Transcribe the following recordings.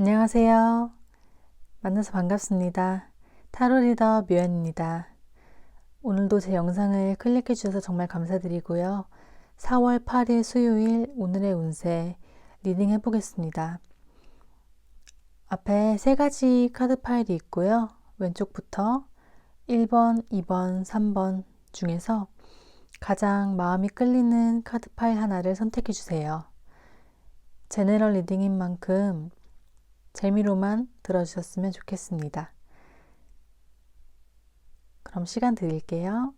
안녕하세요. 만나서 반갑습니다. 타로 리더 묘연입니다. 오늘도 제 영상을 클릭해 주셔서 정말 감사드리고요. 4월 8일 수요일 오늘의 운세 리딩 해보겠습니다. 앞에 세 가지 카드 파일이 있고요. 왼쪽부터 1번, 2번, 3번 중에서 가장 마음이 끌리는 카드 파일 하나를 선택해 주세요. 제네럴 리딩인 만큼 재미로만 들어주셨으면 좋겠습니다. 그럼 시간 드릴게요.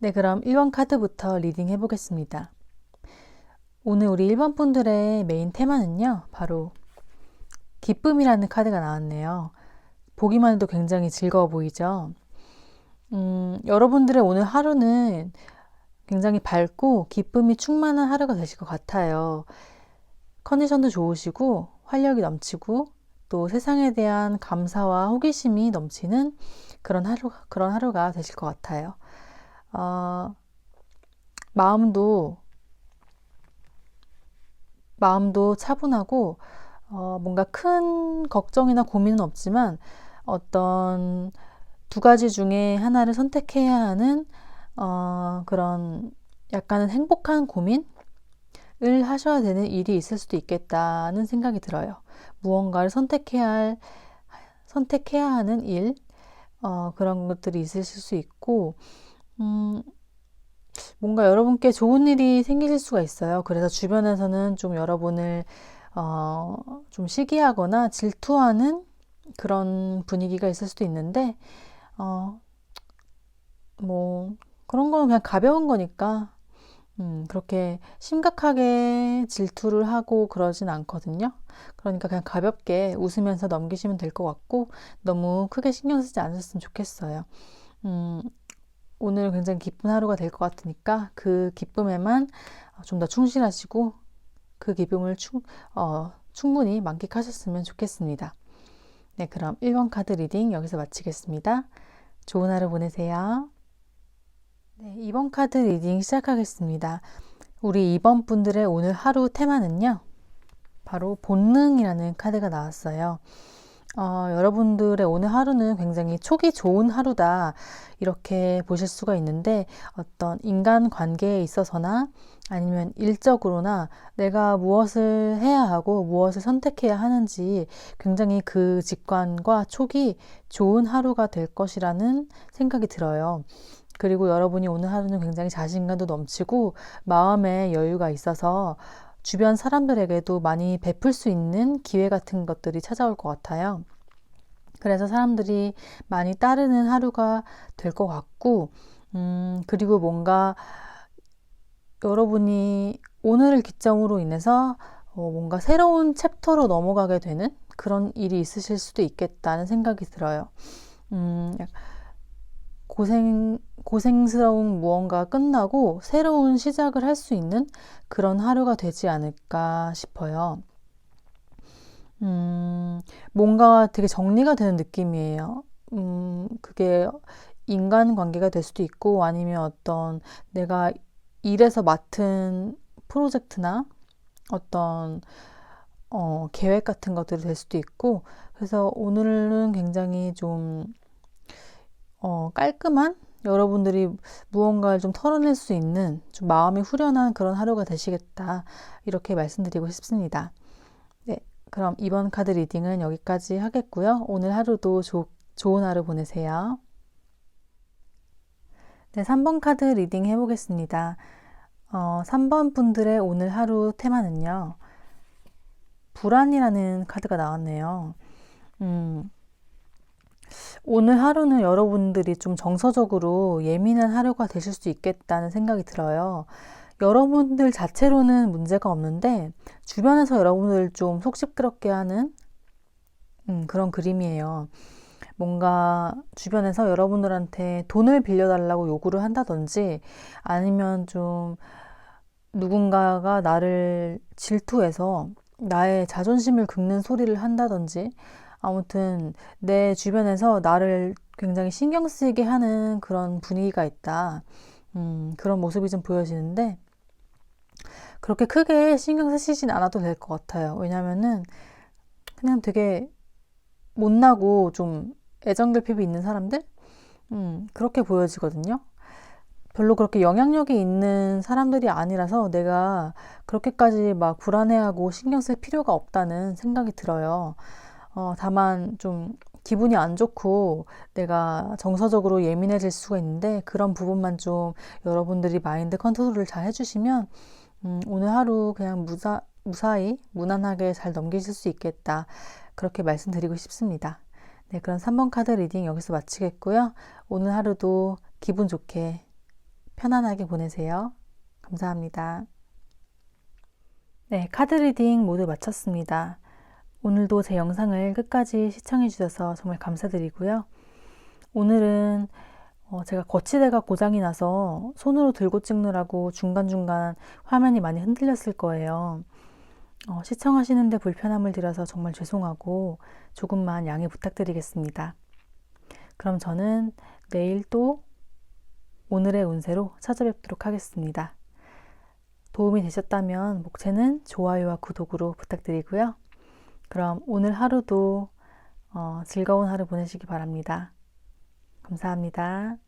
네, 그럼 1번 카드부터 리딩 해보겠습니다. 오늘 우리 1번 분들의 메인 테마는요, 바로 기쁨이라는 카드가 나왔네요. 보기만 해도 굉장히 즐거워 보이죠? 음, 여러분들의 오늘 하루는 굉장히 밝고 기쁨이 충만한 하루가 되실 것 같아요. 컨디션도 좋으시고 활력이 넘치고 또 세상에 대한 감사와 호기심이 넘치는 그런 하루 그런 하루가 되실 것 같아요. 어, 마음도 마음도 차분하고 어, 뭔가 큰 걱정이나 고민은 없지만 어떤 두 가지 중에 하나를 선택해야 하는 어, 그런 약간은 행복한 고민을 하셔야 되는 일이 있을 수도 있겠다는 생각이 들어요. 무언가를 선택해야 할, 선택해야 하는 일, 어, 그런 것들이 있으실 수 있고, 음, 뭔가 여러분께 좋은 일이 생기실 수가 있어요. 그래서 주변에서는 좀 여러분을 어, 좀 시기하거나 질투하는 그런 분위기가 있을 수도 있는데, 어, 뭐, 그런 거는 그냥 가벼운 거니까, 음, 그렇게 심각하게 질투를 하고 그러진 않거든요. 그러니까 그냥 가볍게 웃으면서 넘기시면 될 것 같고, 너무 크게 신경 쓰지 않으셨으면 좋겠어요. 음, 오늘 굉장히 기쁜 하루가 될 것 같으니까 그 기쁨에만 좀 더 충실하시고 그 기쁨을 충, 어, 충분히 만끽하셨으면 좋겠습니다. 네, 그럼 1번 카드 리딩 여기서 마치겠습니다. 좋은 하루 보내세요. 네, 2번 카드 리딩 시작하겠습니다. 우리 2번 분들의 오늘 하루 테마는요. 바로 본능이라는 카드가 나왔어요. 어, 여러분들의 오늘 하루는 굉장히 촉이 좋은 하루다. 이렇게 보실 수가 있는데 어떤 인간 관계에 있어서나 아니면 일적으로나 내가 무엇을 해야 하고 무엇을 선택해야 하는지 굉장히 그 직관과 촉이 좋은 하루가 될 것이라는 생각이 들어요. 그리고 여러분이 오늘 하루는 굉장히 자신감도 넘치고 마음에 여유가 있어서 주변 사람들에게도 많이 베풀 수 있는 기회 같은 것들이 찾아올 것 같아요. 그래서 사람들이 많이 따르는 하루가 될 것 같고, 음, 그리고 뭔가 여러분이 오늘을 기점으로 인해서 어, 뭔가 새로운 챕터로 넘어가게 되는 그런 일이 있으실 수도 있겠다는 생각이 들어요. 음, 고생, 고생스러운 무언가 끝나고 새로운 시작을 할 수 있는 그런 하루가 되지 않을까 싶어요. 음, 뭔가 되게 정리가 되는 느낌이에요. 음, 그게 인간 관계가 될 수도 있고 아니면 어떤 내가 일에서 맡은 프로젝트나 어떤 어, 계획 같은 것들이 될 수도 있고 그래서 오늘은 굉장히 좀 어, 깔끔한 여러분들이 무언가를 좀 털어낼 수 있는 좀 마음이 후련한 그런 하루가 되시겠다 이렇게 말씀드리고 싶습니다. 네, 그럼 이번 카드 리딩은 여기까지 하겠고요. 오늘 하루도 조, 좋은 하루 보내세요. 네, 3번 카드 리딩 해보겠습니다. 어, 3번 분들의 오늘 하루 테마는요. 불안이라는 카드가 나왔네요. 음, 오늘 하루는 여러분들이 좀 정서적으로 예민한 하루가 되실 수 있겠다는 생각이 들어요. 여러분들 자체로는 문제가 없는데 주변에서 여러분들 좀속 시끄럽게 하는 음, 그런 그림이에요. 뭔가 주변에서 여러분들한테 돈을 빌려달라고 요구를 한다든지 아니면 좀 누군가가 나를 질투해서 나의 자존심을 긁는 소리를 한다든지 아무튼 내 주변에서 나를 굉장히 신경 쓰이게 하는 그런 분위기가 있다. 음, 그런 모습이 좀 보여지는데 그렇게 크게 신경 쓰시진 않아도 될 것 같아요. 왜냐면은 그냥 되게 못나고 좀 애정결핍이 있는 사람들? 음, 그렇게 보여지거든요. 별로 그렇게 영향력이 있는 사람들이 아니라서 내가 그렇게까지 막 불안해하고 신경 쓸 필요가 없다는 생각이 들어요. 어, 다만 좀 기분이 안 좋고 내가 정서적으로 예민해질 수가 있는데 그런 부분만 좀 여러분들이 마인드 컨트롤을 잘 해주시면 음, 오늘 하루 그냥 무사, 무사히 무난하게 잘 넘기실 수 있겠다. 그렇게 말씀드리고 싶습니다. 네, 그럼 3번 카드 리딩 여기서 마치겠고요. 오늘 하루도 기분 좋게 편안하게 보내세요. 감사합니다. 네, 카드 리딩 모두 마쳤습니다. 오늘도 제 영상을 끝까지 시청해 주셔서 정말 감사드리고요. 오늘은 어, 제가 거치대가 고장이 나서 손으로 들고 찍느라고 중간중간 화면이 많이 흔들렸을 거예요. 어, 시청하시는데 불편함을 드려서 정말 죄송하고 조금만 양해 부탁드리겠습니다. 그럼 저는 내일 또 오늘의 운세로 찾아뵙도록 하겠습니다. 도움이 되셨다면 목채는 좋아요와 구독으로 부탁드리고요. 그럼 오늘 하루도 어, 즐거운 하루 보내시기 바랍니다. 감사합니다.